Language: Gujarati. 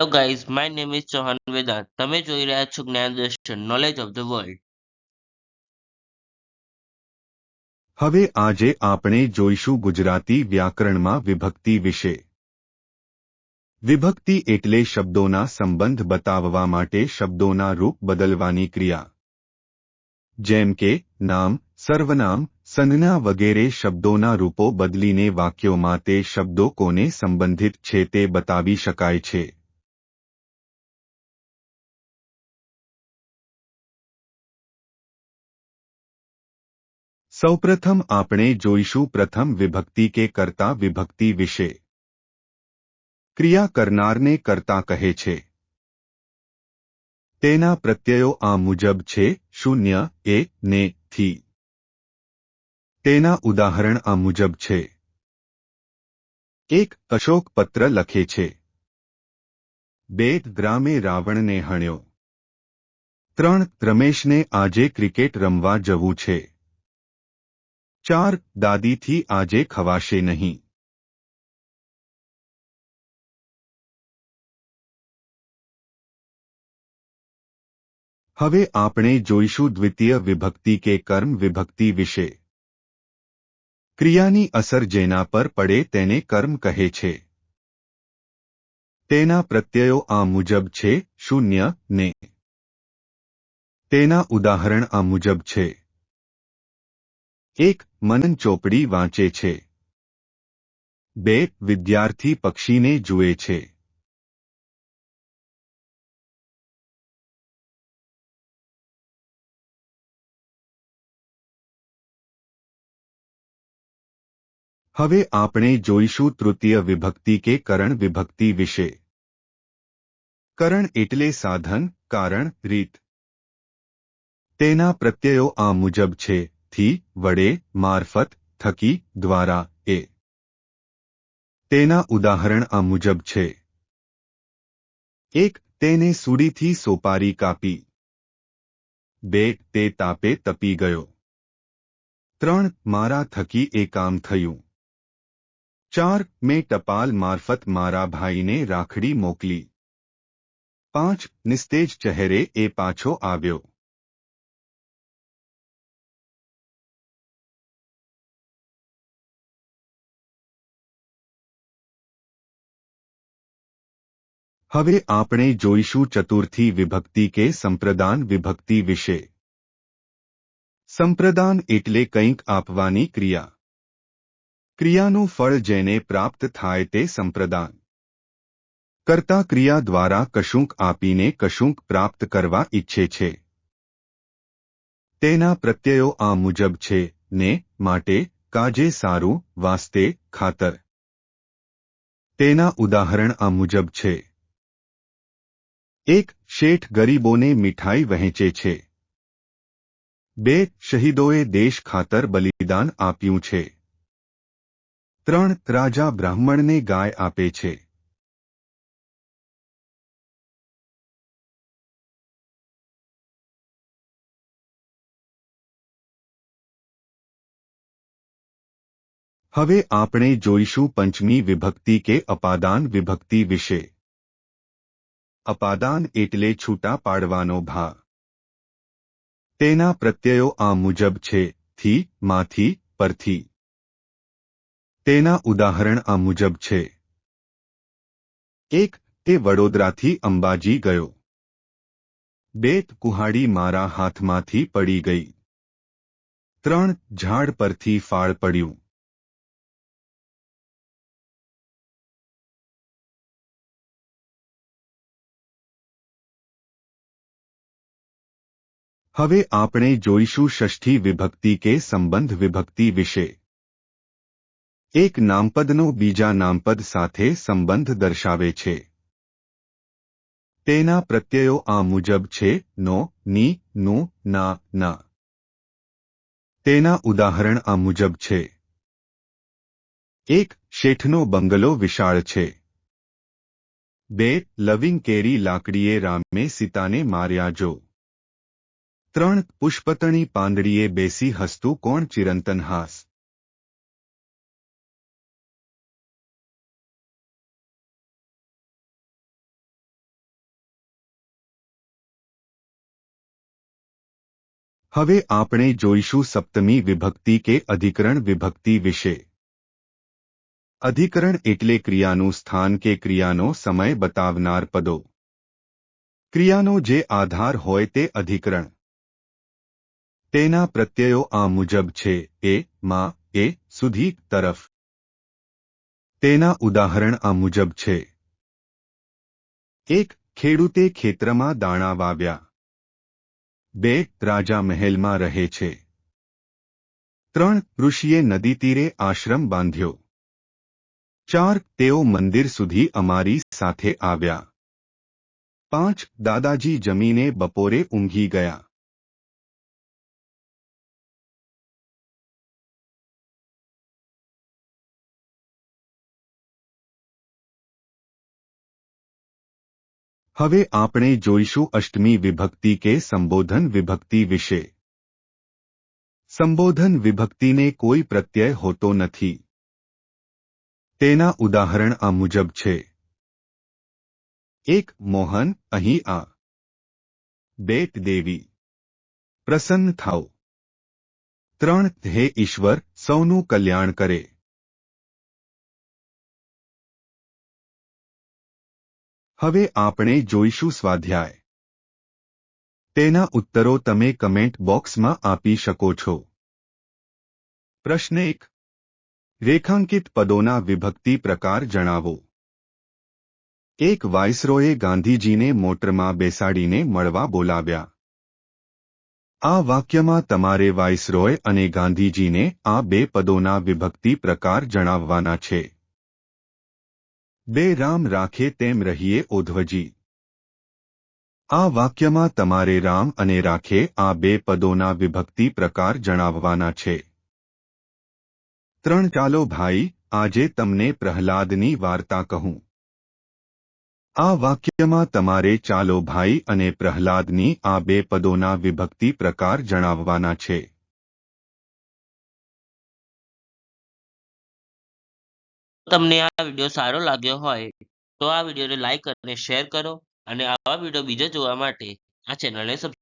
Hello guys my name is Chauhan Vedant તમે જોઈ રહ્યા છો જ્ઞાન દર્શન નોલેજ ઓફ ધ વર્લ્ડ હવે આજે આપણે જોઈશું ગુજરાતી વ્યાકરણમાં વિભક્તિ વિશે. વિભક્તિ એટલે શબ્દોના સંબંધ બતાવવા માટે શબ્દોના રૂપ બદલવાની ક્રિયા. જેમ કે, નામ, સર્વનામ, સંજ્ઞા વગેરે શબ્દોના રૂપો બદલીને વાક્યોમાં તે શબ્દો કોને સંબંધિત છે તે બતાવી શકાય છે. સૌપ્રથમ આપણે જોઈશું પ્રથમ વિભક્તિ કે કર્તા વિભક્તિ વિશે. ક્રિયા કરનારને કર્તા કહે છે. તેના પ્રત્યયો આ મુજબ છે, શૂન્ય, એ, ને, થી. તેના ઉદાહરણ આ મુજબ છે. એક અશોક પત્ર લખે છે. બે ગ્રામે રાવણને હણ્યો. ત્રણ રમેશને આજે ક્રિકેટ રમવા જવું છે. ચાર દાદીથી આજે ખવાશે નહીં. હવે આપણે જોઈશું દ્વિતીય વિભક્તિ કે કર્મ વિભક્તિ વિશે. ક્રિયાની અસર જેના પર પડે તેને કર્મ કહે છે. તેના પ્રત્યયો આ મુજબ છે, શૂન્ય, ને. તેના ઉદાહરણ આ મુજબ છે. એક મનન ચોપડી વાંચે છે. બે વિદ્યાર્થી પક્ષીને જુએ છે. હવે આપણે જોઈશું તૃતીય વિભક્તિ કે કરણ વિભક્તિ વિશે. કરણ એટલે સાધન, કારણ, રીત. તેના પ્રત્યયો આ મુજબ છે. થી વડે મારફત થકી દ્વારા એ. તેના ઉદાહરણ આ મુજબ છે. એક, તેને સુડીથી સોપારી કાપી. બે, તે તાપે તપી ગયો. ત્રણ, મારા થકી એ કામ થયું. ચાર, મેં ટપાલ મારફત મારા ભાઈને રાખડી મોકલી. પાંચ, નિસ્તેજ ચહેરે એ પાછો આવ્યો. હવે આપણે જોઈશું ચતુર્થી વિભક્તિ કે સંપ્રદાન વિભક્તિ વિશે. સંપ્રદાન એટલે કંઈક આપવાની ક્રિયા. ક્રિયાનું ફળ જેને પ્રાપ્ત થાય તે સંપ્રદાન. કરતા ક્રિયા દ્વારા કશુંક આપીને કશુંક પ્રાપ્ત કરવા ઈચ્છે છે. તેના પ્રત્યયો આ મુજબ છે, ને, માટે, કાજે સારું, વાસ્તે, ખાતર. તેના ઉદાહરણ આ મુજબ છે. એક શેઠ ગરીબોને મીઠાઈ વહેંચે છે. બે શહીદોએ દેશ ખાતર બલિદાન આપ્યું છે. ત્રણ રાજા બ્રાહ્મણને ગાય આપે છે. હવે આપણે જોઈશું પંચમી વિભક્તિ કે અપાદાન વિભક્તિ વિશે. અપાદાન એટલે છૂટા પાડવાનો ભા તેના પ્રત્યયો આ મુજબ છે, થી, માંથી, પરથી. તેના ઉદાહરણ આ મુજબ છે. એક, તે વડોદરાથી અંબાજી ગયો. બે કુહાડી મારા હાથમાંથી પડી ગઈ. ત્રણ, ઝાડ પરથી ફાળ પડ્યું. હવે આપણે જોઈશું ષષ્ઠી વિભક્તિ કે સંબંધ વિભક્તિ વિશે. એક નામપદનો બીજા નામપદ સાથે સંબંધ દર્શાવે છે. તેના પ્રત્યયો આ મુજબ છે, નો, ની, નું, ના ના. તેના ઉદાહરણ આ મુજબ છે. એક, શેઠનો બંગલો વિશાળ છે. બે, લવિંગ કેરી લાકડીએ રામે સીતાને માર્યા જો. त्रण पुष्पतणी पांदड़ीए बेसी हस्तु कोण चिरंतन हास हवे आपने जोईशु सप्तमी विभक्ति के अधिकरण विभक्ति विषय अधिकरण एटले क्रियानु स्थान के क्रिया समय बतावनार पदों क्रिया जे आधार होए ते अधिकरण તેના પ્રત્યયો આ મુજબ છે, એ, માં, એ, સુધી, તરફ. તેના ઉદાહરણ આ મુજબ છે. એક, ખેડૂતે ખેતરમાં દાણા વાવ્યા. બે, રાજા મહેલમાં રહે છે. ત્રણ, ઋષિએ નદી તીરે આશ્રમ બાંધ્યો. ચાર, તેઓ મંદિર સુધી અમારી સાથે આવ્યા. પાંચ, દાદાજી જમીને બપોરે ઊંઘી ગયા. હવે આપણે જોઈશું અષ્ટમી વિભક્તિ કે સંબોધન વિભક્તિ વિશે. સંબોધન વિભક્તિને કોઈ પ્રત્યય હોતો નથી. તેના ઉદાહરણ આ મુજબ છે. એક, મોહન, અહીં આ. બેટ દેવી. પ્રસન્ન થાઓ. ત્રણ, હે ઈશ્વર, સૌનું કલ્યાણ કરે. હવે આપણે જોઈશું સ્વાધ્યાય. તેના ઉત્તરો તમે કમેન્ટ બોક્સમાં આપી શકો છો. પ્રશ્ન એક. રેખાંકિત પદોના વિભક્તિ પ્રકાર જણાવો. એક વાઇસરોએ ગાંધીજીને મોટરમાં બેસાડીને મળવા બોલાવ્યા. આ વાક્યમાં તમારે વાઇસરોય અને ગાંધીજીને આ બે પદોના વિભક્તિ પ્રકાર જણાવવાના છે. બે રામ રાખે તેમ રહીએ ઓધ્વજી આ વાક્યમાં તમારે રામ અને રાખે આ બે પદોના વિભક્તિ પ્રકાર જણાવવાના છે. ત્રણ, ચાલો ભાઈ, આજે તમને પ્રહલાદની વાર્તા કહું. આ વાક્યમાં તમારે ચાલો ભાઈ અને પ્રહલાદની આ બે પદોના વિભક્તિ પ્રકાર જણાવવાના છે. તમને આ વીડિયો સારો લાગ્યો હોય, તો આ વિડીયોને લાઇક અને શેર કરો, અને આવા વીડિયો બીજા જોવા માટે આ ચેનલને સબસ્ક્રાઇબ